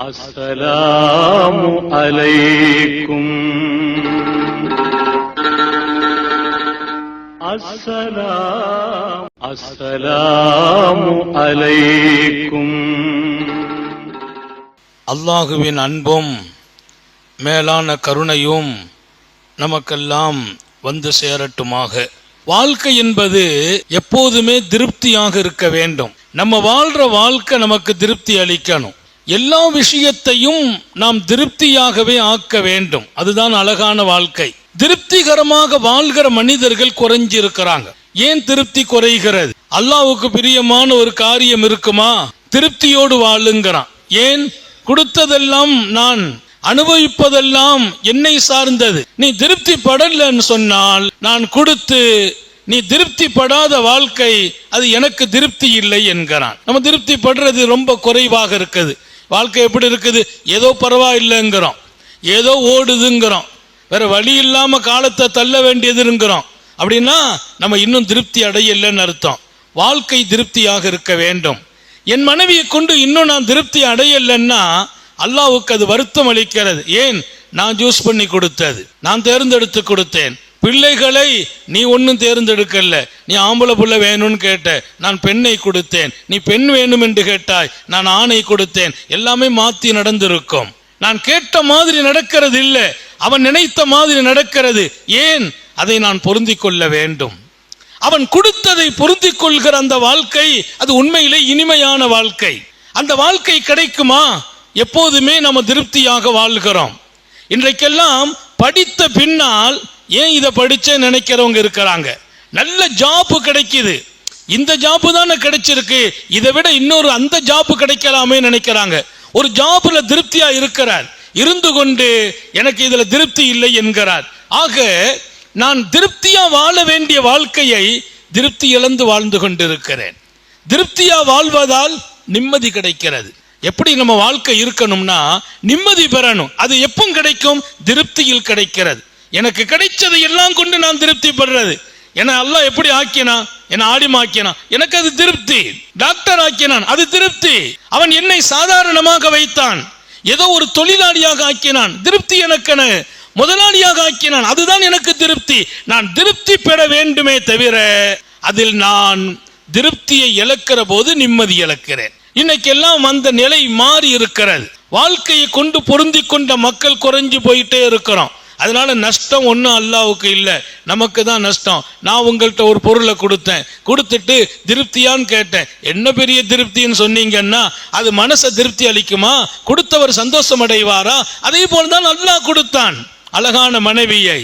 السلام عليكم السلام السلام عليكم அல்லாஹுவின் அன்பும் மேலான கருணையும் நமக்கெல்லாம் வந்து சேரட்டுமாக வாழ்க்கை என்பது எப்போதுமே திருப்தியாக இருக்க வேண்டும் நம்ம வாழ்ற வாழ்க்கை நமக்கு திருப்தி அளிக்கணும் எல்லா விஷயத்தையும் நாம் திருப்தியாகவே ஆக்க வேண்டும். அதுதான் அழகான வாழ்க்கை. திருப்திகரமாக வாழ்கிற மனிதர்கள் குறைஞ்சிருக்கிறாங்க. ஏன் திருப்தி குறைகிறது? அல்லாவுக்கு பிரியமான ஒரு காரியம் இருக்குமா? திருப்தியோடு வாழுங்கிறான். ஏன்? கொடுத்ததெல்லாம் நான் அனுபவிப்பதெல்லாம் என்னை சார்ந்தது. நீ திருப்தி படலன்னு சொன்னால் நான் கொடுத்து நீ திருப்தி படாத வாழ்க்கை அது எனக்கு திருப்தி இல்லை என்கிறான். நம்ம திருப்தி படுறது ரொம்ப குறைவாக இருக்குது. வாழ்க்கை எப்படி இருக்குது? ஏதோ பரவாயில்லைங்கிறோம். ஏதோ ஓடுதுங்கிறோம். வேற வழி இல்லாமல் காலத்தை தள்ள வேண்டியதுங்கிறோம். அப்படின்னா நம்ம இன்னும் திருப்தி அடையலைன்னு அர்த்தம். வாழ்க்கை திருப்தியாக இருக்க வேண்டும். என் மனைவியை கொண்டு இன்னும் நான் திருப்தி அடையலைன்னா அல்லாவுக்கு அது வருத்தம் அளிக்கிறது. ஏன்? நான் ஜூஸ் பண்ணி கொடுத்தது. நான் தேர்ந்தெடுத்து கொடுத்தேன். பிள்ளைகளை நீ ஒன்றும் தேர்ந்தெடுக்கல. நீ ஆம்பளை புள்ள வேணும்னு கேட்ட நான் பெண்ணை கொடுத்தேன். நீ பெண் வேணும் என்று கேட்டாய் நான் ஆணை கொடுத்தேன். எல்லாமே மாற்றி நடந்திருக்கும். நான் கேட்ட மாதிரி நடக்கிறது இல்லை. அவன் நினைத்த மாதிரி நடக்கிறது. ஏன்? அதை நான் பொருந்திக் கொள்ள வேண்டும். அவன் கொடுத்ததை பொருந்தி கொள்கிற அந்த வாழ்க்கை அது உண்மையிலே இனிமையான வாழ்க்கை. அந்த வாழ்க்கை கிடைக்குமா? எப்போதுமே நம்ம திருப்தியாக வாழ்கிறோம். இன்றைக்கெல்லாம் படித்த பின்னால் ஏன் இதை படிச்ச நினைக்கிறவங்க இருக்கிறாங்க. நல்ல ஜாப் கிடைக்குது. இந்த ஜாப் தானே கிடைச்சிருக்கு. இதை விட இன்னொரு அந்த ஜாப் கிடைக்கலாமே நினைக்கிறாங்க. ஒரு ஜாப்ல திருப்தியா இருக்கிறார். இருந்து கொண்டு எனக்கு இதுல திருப்தி இல்லை என்கிறார். ஆக நான் திருப்தியா வாழ வேண்டிய வாழ்க்கையை திருப்தி இழந்து வாழ்ந்து கொண்டிருக்கிறேன். திருப்தியா வாழ்வதால் நிம்மதி கிடைக்கிறது. எப்படி நம்ம வாழ்க்கை இருக்கணும்னா நிம்மதி பெறணும். அது எப்பவும் கிடைக்கும்? திருப்தியில் கிடைக்கிறது. எனக்கு கிடைச்சதை எல்லாம் கொண்டு நான் திருப்தி படுறது என அல்லாஹ் எப்படி ஆக்கினா? என்ன ஆடிமாக்கினான் எனக்கு அது திருப்தி. டாக்டர் ஆக்கினான் அது திருப்தி. அவன் என்னை சாதாரணமாக வைத்தான். ஏதோ ஒரு தொழிலாளியாக ஆக்கினான். திருப்தி எனக்கென. முதலாளியாக ஆக்கினான். அதுதான் எனக்கு திருப்தி. நான் திருப்தி பெற வேண்டுமே தவிர அதில் நான் திருப்தியை இழக்கிற போது நிம்மதி இழக்கிறேன். இன்னைக்கெல்லாம் அந்த நிலை மாறி இருக்கிறது. வாழ்க்கையை கொண்டு பொருந்தி கொண்ட மக்கள் குறைஞ்சு போயிட்டே இருக்கிறோம். அதனால நஷ்டம் ஒன்றும் அல்லாவுக்கு இல்லை. நமக்கு தான் நஷ்டம். நான் உங்கள்கிட்ட ஒரு பொருளை கொடுத்தேன். கொடுத்துட்டு திருப்தியான்னு கேட்டேன். என்ன பெரிய திருப்தின்னு சொன்னீங்கன்னா அது மனசை திருப்தி அளிக்குமா? கொடுத்தவர் சந்தோஷம் அடைவாரா? அதே போல் தான் அல்லாஹ் கொடுத்தான். அழகான மனைவியை.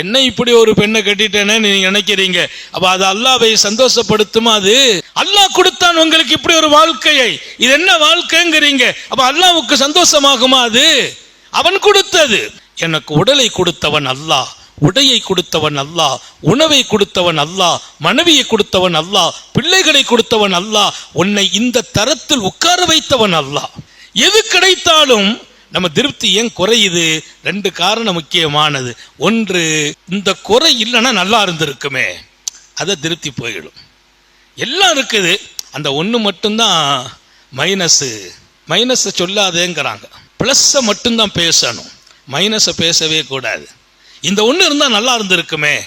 என்ன இப்படி ஒரு பெண்ணை கட்டிட்டேன்னு நீங்க நினைக்கிறீங்க? அப்ப அது அல்லாவை சந்தோஷப்படுத்துமா அது? அல்லாஹ் கொடுத்தான் உங்களுக்கு இப்படி ஒரு வாழ்க்கையை. இது என்ன வாழ்க்கைங்கிறீங்க? அப்ப அல்லாவுக்கு சந்தோஷமாகுமா அது? அவன் கொடுத்தது. எனக்கு உடலை கொடுத்தவன் அல்லாஹ் உடையை கொடுத்தவன் அல்லாஹ் உணவை கொடுத்தவன் அல்லாஹ் மனைவியை கொடுத்தவன் அல்லாஹ் பிள்ளைகளை கொடுத்தவன் அல்லாஹ் உன்னை இந்த தரத்தில் உட்கார வைத்தவன் அல்லாஹ். எது கிடைத்தாலும் நம்ம திருப்தி ஏன் குறையுது? ரெண்டு காரணம் முக்கியமானது. ஒன்று இந்த குறை இல்லைன்னா நல்லா இருந்திருக்குமே. அதை திருப்தி போயிடும். எல்லாம் இருக்குது. அந்த ஒன்று மட்டும்தான் மைனஸு மைனஸை சொல்லாதேங்கிறாங்க. ப்ளஸ்ஸை மட்டும்தான் பேசணும். மைனஸை பேசவே கூடாது. இந்த ஒன்று இருந்தால் நல்லா இருந்திருக்குமே.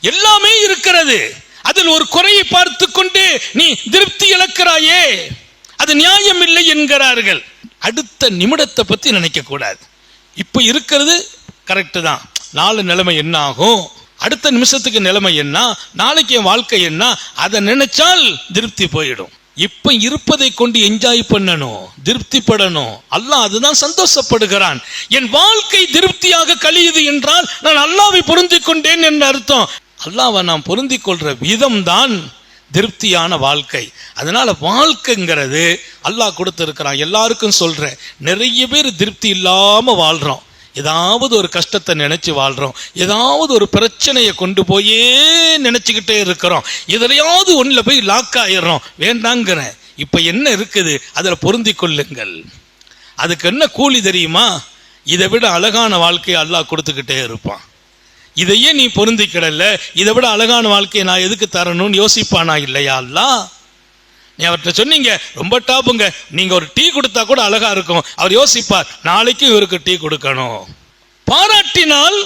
எல்லாமே இருக்கிறது. அதில் ஒரு குறையை பார்த்து கொண்டு நீ திருப்தி இழக்கிறாயே. அது நியாயம் இல்லை என்கிறார்கள். அடுத்த நிமிடத்தை பற்றி நினைக்க கூடாது. இருக்கிறது கரெக்டு தான். நாலு நிலைமை என்ன ஆகும்? அடுத்த நிமிஷத்துக்கு நிலைமை என்ன? நாளைக்கு என் வாழ்க்கை என்ன? அதை நினைச்சால் திருப்தி போயிடும். இப்ப இருப்பதை கொண்டு என்ஜாய் பண்ணணும் திருப்திப்படணும். அல்லாஹ் அதுதான் சந்தோஷப்படுகிறான். என் வாழ்க்கை திருப்தியாக கழியுது என்றால் நான் அல்லாவை பொருந்தி கொண்டேன் என்ற அர்த்தம். அல்லாவை நான் பொருந்தி கொள்ற விதம்தான் திருப்தியான வாழ்க்கை. அதனால வாழ்க்கைங்கிறது அல்லாஹ் கொடுத்துருக்கிறான். எல்லாருக்கும் சொல்றேன் நிறைய பேர் திருப்தி இல்லாம வாழ்றோம். ஏதாவது ஒரு கஷ்டத்தை நினைச்சு வாழ்கிறோம் ஏதாவது ஒரு பிரச்சனையை கொண்டு போயே நினச்சிக்கிட்டே இருக்கிறோம். எதுலையாவது ஒன்றில் போய் லாக் ஆயிடுறோம். வேண்டாங்கிறேன் இப்போ என்ன இருக்குது? அதில் பொருந்தி கொள்ளுங்கள். அதுக்கு என்ன கூலி தெரியுமா? இதை விட அழகான வாழ்க்கையை அல்லாஹ் கொடுத்துக்கிட்டே இருப்பான். இதையே நீ பொருந்திக்கிடல. இதை விட அழகான வாழ்க்கையை நான் எதுக்கு தரணும்னு யோசிப்பானா இல்லையா அல்லா நீ அவர்கிட்ட சொன்னீங்க ரொம்ப டாப்புங்க. நீங்க ஒரு டீ கொடுத்தா கூட அழகா இருக்கும். அவர் யோசிப்பார் நாளைக்கு இவருக்கு டீ கொடுக்கணும். பாராட்டினால்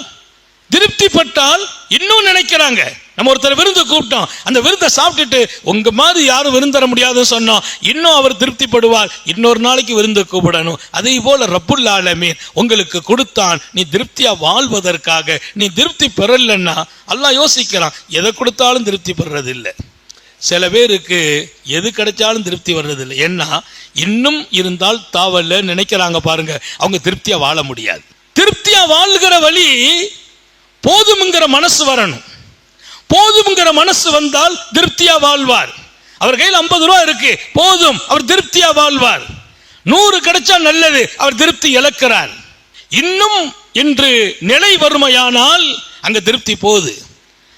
திருப்திப்பட்டால் இன்னும் நினைக்கிறாங்க. நம்ம ஒருத்தர் விருந்து கூப்பிட்டோம். அந்த விருந்தை சாப்பிட்டுட்டு உங்க மாதிரி யாரும் விருந்து தர முடியாதுன்னு சொன்னோம். இன்னும் அவர் திருப்திப்படுவார். இன்னொரு நாளைக்கு விருந்து கூப்பிடணும். அதே போல ரப்புல் ஆலமீன் உங்களுக்கு கொடுத்தான் நீ திருப்தியா வாழ்வதற்காக. நீ திருப்தி பெறலன்னா எல்லாம் யோசிக்கிறான். எதை கொடுத்தாலும் திருப்தி பெறது இல்லை சில பேருக்கு எது கிடைச்சாலும் திருப்தி வர்றதில்லை. ஏன்னா இன்னும் இருந்தால் தாவல்ல நினைக்கிறாங்க பாருங்க அவங்க திருப்தியா வாழ முடியாது. திருப்தியா வாழ்கிற வழி போதுமுங்கிற மனசு வரணும். போதுமுங்கிற மனசு வந்தால் திருப்தியா வாழ்வார். அவர் கையில் ஐம்பது ரூபா இருக்கு போதும் அவர் திருப்தியா வாழ்வார். நூறு கிடைச்சா நல்லது அவர் திருப்தி இழக்கிறார். இன்னும் என்று நிலை வறுமையானால் அங்க திருப்தி போகுது.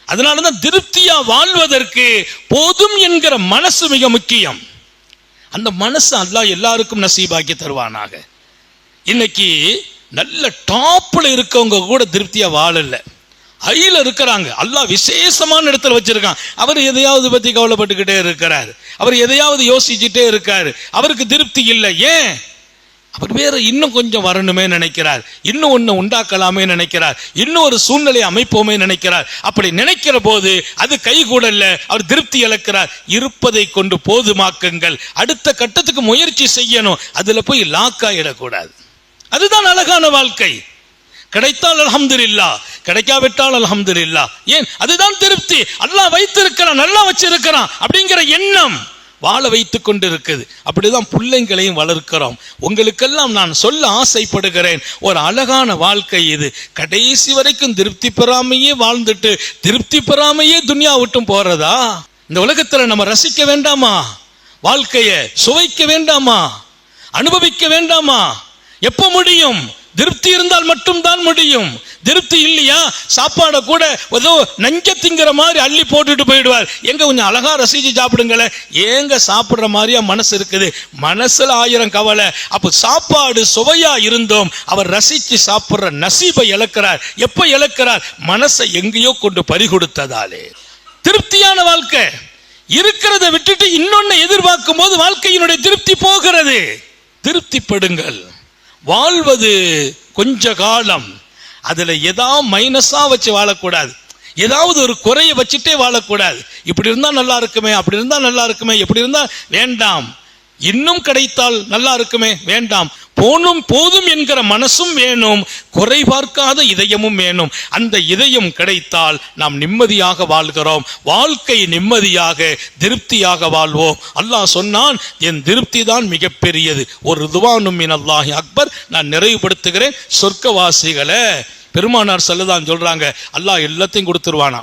அதனால தான் திருப்தியா வாழ்வதற்கு போதும் என்கிற மனசு மிக முக்கியம். அந்த மனசு அல்லாஹ் எல்லாருக்கும் நசீபாக்கி தருவானாக. இன்னைக்கு நல்ல டாப்ல இருக்கவங்க கூட திருப்தியா வாழல. ஹைல இருக்கிறாங்க. அல்லாஹ் விசேஷமான இடத்துல வச்சிருக்கான். அவர் எதையாவது பத்தி கவலைப்பட்டுக்கிட்டே இருக்கிறார். அவர் எதையாவது யோசிச்சுட்டே இருக்காரு. அவருக்கு திருப்தி இல்லை. ஏன்? அவர் வேற இன்னும் கொஞ்சம் வரணுமே நினைக்கிறார். இன்னும் ஒன்று உண்டாக்கலாமே நினைக்கிறார். இன்னும் ஒரு சூழ்நிலை அமைப்போமே நினைக்கிறார். அப்படி நினைக்கிற போது அது கைகூடல்ல அவர் திருப்தி இழக்கிறார். இருப்பதை கொண்டு போதுமாக்குங்கள். அடுத்த கட்டத்துக்கு முயற்சி செய்யணும். அதுல போய் லாக் ஆகிடக்கூடாது அதுதான் அழகான வாழ்க்கை. கிடைத்தால் அல்ஹம்துலில்லா கிடைக்காவிட்டால் அல்ஹம்துலில்லா ஏன்? அதுதான் திருப்தி. அல்லாஹ் வைத்திருக்கிறான். நல்லா வச்சிருக்கிறான். அப்படிங்கிற எண்ணம். வாழ வைத்து கொண்டு இருக்குது அப்படிதான் பிள்ளைங்களையும் வளர்க்கிறோம். உங்களுக்கெல்லாம் நான் சொல்ல ஆசைப்படுகிறேன். ஒரு அழகான வாழ்க்கை இது. கடைசி வரைக்கும் திருப்தி பெறாமையே வாழ்ந்துட்டு திருப்தி பெறாமையே துனியா விட்டும் போறதா? இந்த உலகத்துல நம்ம ரசிக்க வேண்டாமா? வாழ்க்கைய சுவைக்க வேண்டாமா? அனுபவிக்க வேண்டாமா? எப்ப முடியும்? திருப்தி இருந்தால் மட்டும்தான் முடியும். திருப்தி இல்லையா? சாப்பாடை கூட ஏதோ நஞ்ச திங்கிற மாதிரி அள்ளி போட்டுட்டு போயிடுவார். எங்க கொஞ்சம் அழகா ரசிச்சு சாப்பிடுங்களேன் ஏங்க சாப்பிடுற மாதிரியா மனசு இருக்குது. மனசுல ஆயிரம் கவலை. அப்போ சாப்பாடு சுவையா இருந்தோம். அவர் ரசிச்சு சாப்பிடுற நசீபை இழக்கிறார். எப்ப இழக்கிறார்? மனசை எங்கேயோ கொண்டு பறிகொடுத்ததாலே. திருப்தியான வாழ்க்கை. இருக்கிறத விட்டுட்டு இன்னொன்னு எதிர்பார்க்கும் போது வாழ்க்கையினுடைய திருப்தி போகிறது. திருப்திப்படுங்கள். வாழ்வது கொஞ்ச காலம். அதுல ஏதாவது மைனஸா வச்சு வாழக்கூடாது. ஏதாவது ஒரு குறைய வச்சுட்டே வாழக்கூடாது. இப்படி இருந்தா நல்லா இருக்குமே அப்படி இருந்தா நல்லா இருக்குமே எப்படி இருந்தா வேண்டாம். இன்னும் கிடைத்தால் நல்லா இருக்குமே வேண்டாம். போனும் போதும் என்கிற மனசும் வேணும். குறை பார்க்காத இதயமும் வேணும். அந்த இதயம் கிடைத்தால் நாம் நிம்மதியாக வாழ்கிறோம். வாழ்க்கை நிம்மதியாக திருப்தியாக வாழ்வோம். அல்லாஹ் சொன்னான் என் திருப்தி தான் மிகப்பெரியது. ஒரு ருதுவானும் மின் அல்லாஹி அக்பர். நான் நிறைவுபடுத்துகிறேன். சொர்க்கவாசிகளை பெருமானார் செல்லதான் சொல்றாங்க. அல்லாஹ் எல்லாத்தையும் கொடுத்துருவானா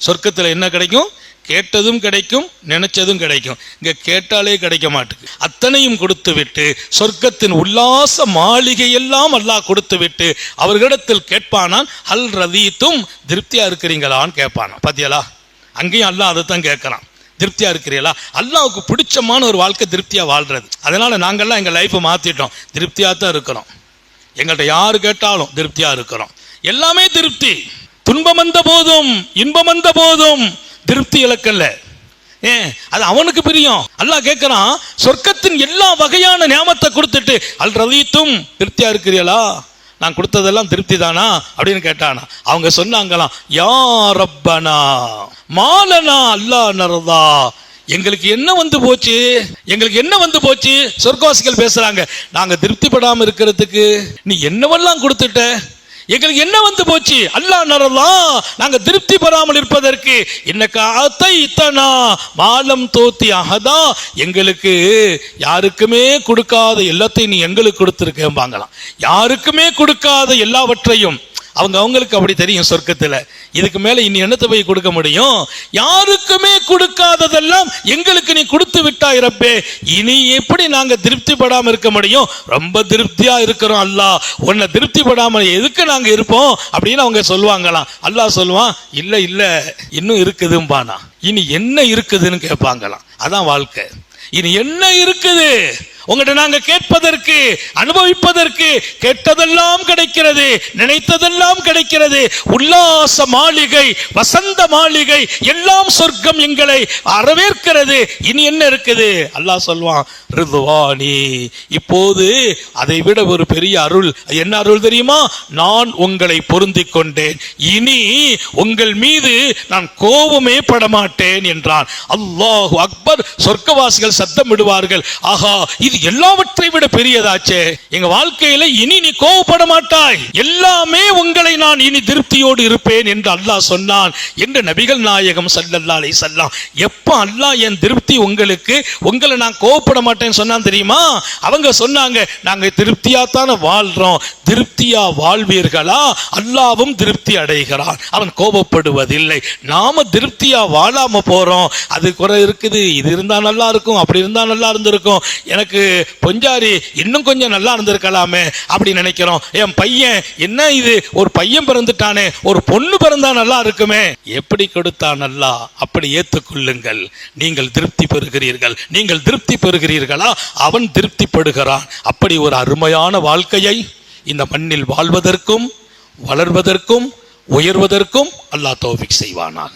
சொர்க்கத்தில் என்ன கிடைக்கும்? கேட்டதும் கிடைக்கும் நினைச்சதும் கிடைக்கும். இங்கே கேட்டாலே கிடைக்க மாட்டுக்கு. அத்தனையும் கொடுத்து விட்டு சொர்க்கத்தின் உல்லாச மாளிகையெல்லாம் அல்லாஹ் கொடுத்து விட்டு அவர்களிடத்தில் கேட்பானான் அல் ரதீத்தும் திருப்தியாக இருக்கிறீங்களான்னு கேட்பானான். பாத்தியலா அங்கேயும் அல்லாஹ் அதை தான் கேட்கலாம் திருப்தியாக இருக்கிறீங்களா? அல்லாவுக்கு பிடிச்சமான ஒரு வாழ்க்கை திருப்தியாக வாழ்றது. அதனால் நாங்கள்லாம் எங்கள் லைஃப்பை மாற்றிட்டோம் திருப்தியாக தான் இருக்கிறோம். எங்கள்கிட்ட யார் கேட்டாலும் திருப்தியாக இருக்கிறோம். எல்லாமே திருப்தி. துன்பம் வந்த போதும் இன்பம் வந்த போதும் திருப்தி இழக்கல்ல. ஏன்? அது அவனுக்கு பிரியம். அல்லாஹ் கேட்குறான் சொர்க்கத்தின் எல்லா வகையான நியமத்தை கொடுத்துட்டு அல் ரவீத்தும் திருப்தியா இருக்கிறீங்களா நான் கொடுத்ததெல்லாம் திருப்தி தானா அப்படின்னு கேட்டானா. அவங்க சொன்னாங்களாம் யா ரப்பனா மாலனா அல்லா நரதா. எங்களுக்கு என்ன வந்து போச்சு? எங்களுக்கு என்ன வந்து போச்சு? சொர்க்கவாசிகள் பேசுறாங்க நாங்க திருப்திப்படாம இருக்கிறதுக்கு நீ என்னவெல்லாம் கொடுத்துட்ட? எங்களுக்கு என்ன வந்து போச்சு? அல்லாஹ் நரலாம் நாங்க திருப்தி பெறாமல் இருப்பதற்கு என்ன அத்தை இத்தனா மாலம் தோத்தி அகதா எங்களுக்கு யாருக்குமே கொடுக்காத எல்லாத்தையும் நீ எங்களுக்கு கொடுத்துருக்கேம்பாங்களாம். யாருக்குமே கொடுக்காத எல்லாவற்றையும் அவங்க அவங்களுக்கு அப்படி தெரியும் சொர்க்கத்தில். இதுக்கு மேலே இனி என்னத்தை போய் கொடுக்க முடியும்? யாருக்குமே கொடுக்காததெல்லாம் எங்களுக்கு நீ கொடுத்து விட்டாய் இருப்பே இனி எப்படி நாங்கள் திருப்தி படாமல் இருக்க முடியும்? ரொம்ப திருப்தியா இருக்கிறோம் அல்லாஹ் உன்னை திருப்திப்படாம எதுக்கு நாங்கள் இருப்போம்? அப்படின்னு அவங்க சொல்லுவாங்களாம். அல்லாஹ் சொல்லுவான் இல்லை இல்லை இன்னும் இருக்குதும்பானா இனி என்ன இருக்குதுன்னு கேட்பாங்களாம். அதான் வாழ்க்கை. இனி என்ன இருக்குது? உங்கள்கிட்ட நாங்க கேட்பதற்கு அனுபவிப்பதற்கு கெட்டதெல்லாம் கிடைக்கிறது நினைத்ததெல்லாம் கிடைக்கிறது. உல்லாச மாளிகை வசந்த மாளிகை எல்லாம் சொர்க்கம் எங்களை வரவேற்கிறது. இனி என்ன இருக்குது? அல்லாஹ் சொல்வான் ரிதுவானி. இப்போது அதை விட ஒரு பெரிய அருள். என்ன அருள் தெரியுமா? நான் உங்களை பொருந்தி கொண்டேன். இனி உங்கள் மீது நான் கோபமே படமாட்டேன் என்றான். அல்லாஹ் அக்பர். சொர்க்கவாசிகள் சத்தம் விடுவார்கள் ஆஹா இது எல்லாவற்றை விட பெரியதாச்சே. எங்க வாழ்க்கையில இனி நீ கோவப்பட மாட்டாய். எல்லாமே உங்களை நான் இனி திருப்தியோடு இருப்பேன் என்று அல்லாஹ் சொன்னான் என்று நபிகள் நாயகம் ஸல்லல்லாஹு அலைஹி வஸல்லம். எப்ப அல்லாஹ் என் திருப்தி உங்களுக்கு உங்களை நான் கோவப்பட மாட்டேன்னு சொன்னான் தெரியுமா? அவங்க சொன்னாங்க நாங்க திருப்தியா தானே வாழ்றோம். திருப்தியா வாழ்வீர்களா? அல்லாவும் திருப்தி அடைகிறான். அவன் கோபப்படுவதில்லை நாம திருப்தியா வாழாம போறோம். அது குறை இருக்குது. இது இருந்தா நல்லா இருக்கும் அப்படி இருந்தா நல்லா இருந்திருக்கும். எனக்கு பொஞ்சாரி இன்னும் கொஞ்சம் நல்லா இருந்திருக்கலாமே அப்படி நினைக்கிறோம். என் பையன் என்ன இது? ஒரு பையன் பிறந்துட்டானே ஒரு பொண்ணு பிறந்தா நல்லா இருக்குமே. எப்படி கொடுத்தா நல்லா? அப்படி ஏத்துக்கொள்ளுங்கள். நீங்கள் திருப்தி பெறுகிறீர்கள். நீங்கள் திருப்தி பெறுகிறீர்களா? அவன் திருப்திப்படுகிறான். அப்படி ஒரு அருமையான வாழ்க்கையை இந்த மண்ணில் வாழ்வதற்கும் வளர்வதற்கும் உயர்வதற்கும் அல்லாஹ் தோஃபிக் செய்வானாக.